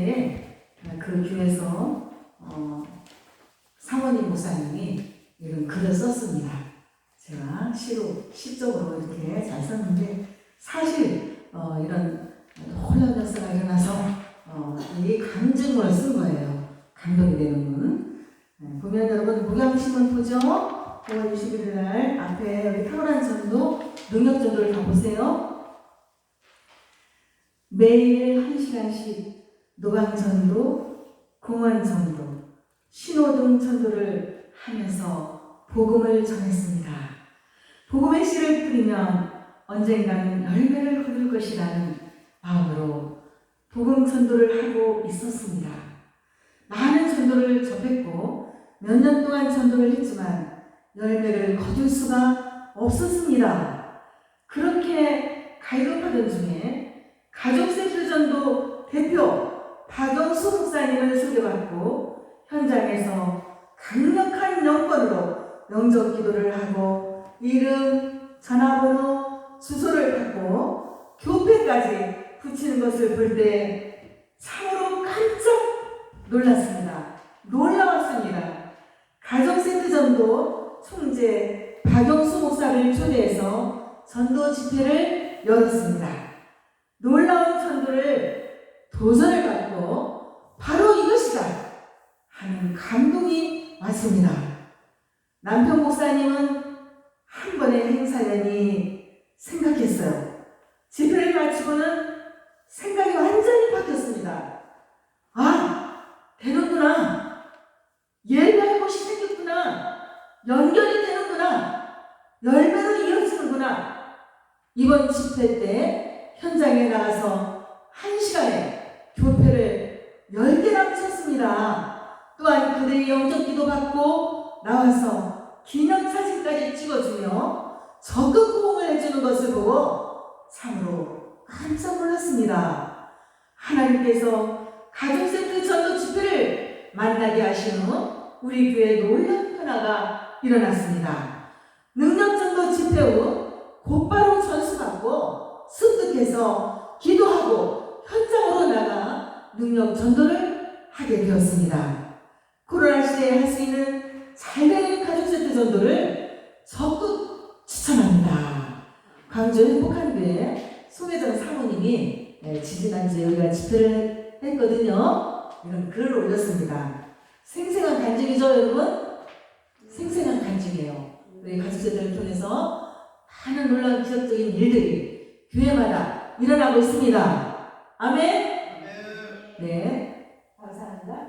때에 그 교회에서 어, 사모님 목사님이 이런 글을 썼습니다. 제가 시로 시적으로 이렇게 잘 썼는데 사실 어, 이런 놀라운 역사가 일어나서 어, 이 간증을 쓴 거예요. 감동이 되는 분. 네, 보면 여러분 목양신문 보죠? 5월 21일 날 앞에 여기 탁월한 전도 능력 전도를 다 보세요. 매일 한 시간씩 노방 전도, 공원 전도, 신호등 전도를 하면서 복음을 전했습니다. 복음의 씨를 뿌리면 언젠가는 열매를 거둘 것이라는 마음으로 복음 전도를 하고 있었습니다. 많은 전도를 접했고 몇 년 동안 전도를 했지만 열매를 거둘 수가 없었습니다. 그렇게 갈급하던 중에 가족 세트 전도 대표 박영수 목사님을 소개받고 현장에서 강력한 영권으로 영접 기도를 하고 이름, 전화번호, 주소를 받고 교패까지 붙이는 것을 볼 때 참으로 깜짝 놀랐습니다. 놀라웠습니다. 가정세트전도 총재 박영수 목사를 초대해서 전도 집회를 열었습니다. 놀라운 전도를 도전을 받 고 바로 이것이다 하는 감동이 왔습니다. 남편 목사님은 한 번의 행사연이 생각했어요. 집회를 마치고는 생각이 완전히 바뀌었습니다. 아, 되는구나. 예배할 곳이 생겼구나. 연결이 되는구나. 열매로 이어지는구나. 이번 집회 때 현장에 나가서 한 시간에 교패를 10개나 붙였습니다. 또한 그들이 영적 기도 받고 나와서 기념 사진까지 찍어주며 적극 호응을 해주는 것을 보고 참으로 깜짝 놀랐습니다. 하나님께서 가족센터 전도 집회를 만나게 하신 후 우리 교회에 놀라운 변화가 일어났습니다. 능력 전도 집회 후 곧바로 전수받고 습득해서 기도하고 현장으로 나가 능력 전도를 하게 되었습니다. 코로나 시대에 할 수 있는 잘되는 가족센터 전도를 적극 추천합니다. 광주 행복한 교회 송혜정 사모님이 네, 지지난주에 우리가 집회를 했거든요. 이런 글을 올렸습니다. 생생한 간증이죠, 여러분? 생생한 간증이에요. 우리 가족 세대를 통해서 많은 놀라운 기적적인 일들이 교회마다 일어나고 있습니다. 아멘? 네. 감사합니다.